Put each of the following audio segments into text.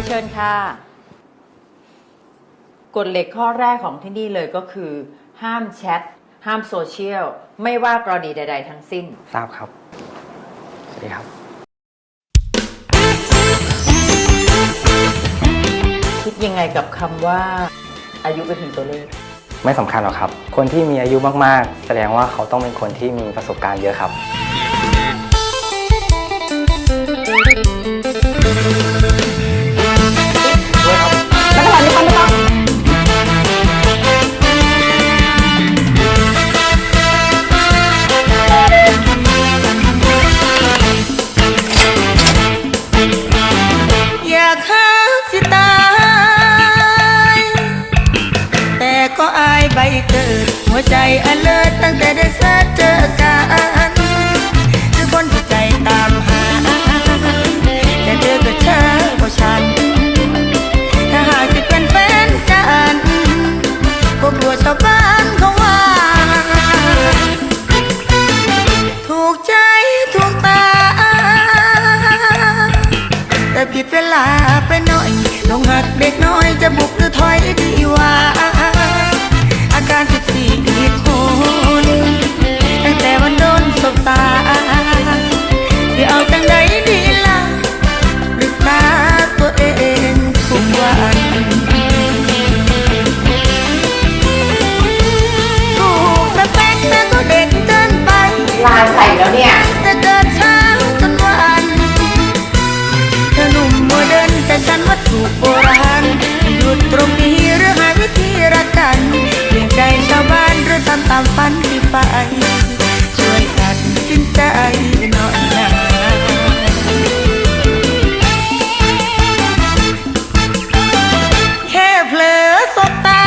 ต่อไปเชิญค่ะกฎเหล็กข้อแรกของที่นี่เลยก็คือ ห้ามแชท ห้ามโซเชียล ไม่ว่ากรณีใด ๆ ทั้งสิ้น ทราบครับ สวัสดีครับ คิดยังไงกับคำว่าอายุเป็นถึงตัวเลข ไม่สำคัญหรอกครับ คนที่มีอายุมากๆ แสดงว่าเขาต้องเป็นคนที่มีประสบการณ์เยอะครับ ใจอเลิศตั้งแต่ได้สัเจอกันคือคนที่ใจตามหา แต่เธอก็ช้ากว่าฉัน ถ้าหากจะเป็นแฟนกันก็กลัวชาวบ้านเขาว่า ถูกใจถูกตา แต่ผิดเวลาไปหน่อยลงหักเด็กน้อยจะบุก ฝันที่ไป ช่วยตัดสินใจหน่อยนะแค่เผลอสบตา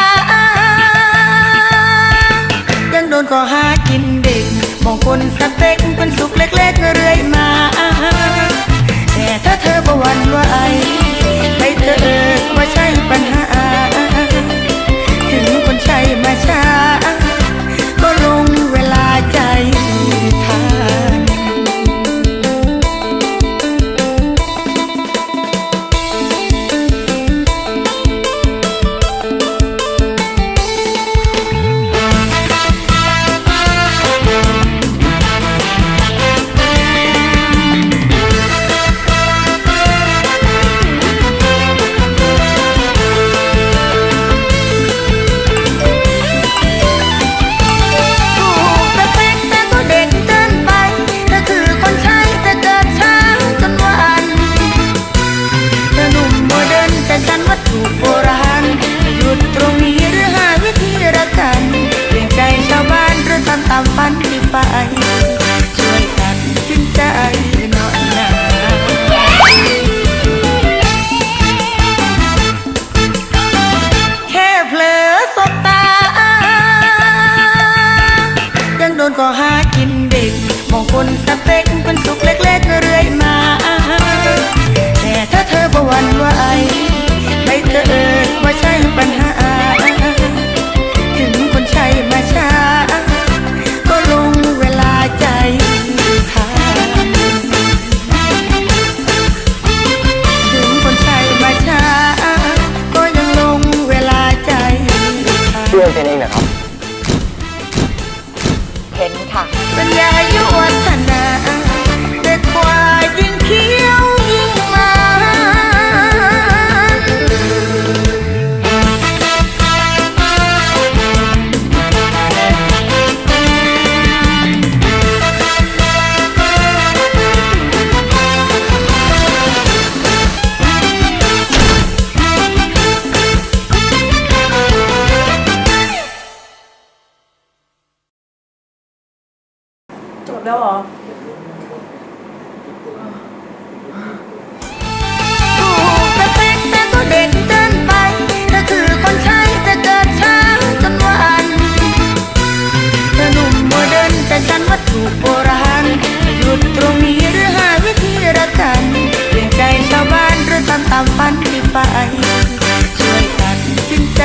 ยังโดนก็หากินเด็ก มองคนสเปกเป็นสุขเล็กๆเรื่อยมา แต่ถ้าเธอประวันไหวำตามฝันที่ไป ช่วยตัดสินใจหน่อยนะแค่เผลอสบตา ยังโดนก็หากินเด็ก มองคนสเปกเป็นสุขเล็กๆเรื่อ ชื่อเป็นเองนะครับานหรอตามฝันที่ไปช่วยตัดสินใจ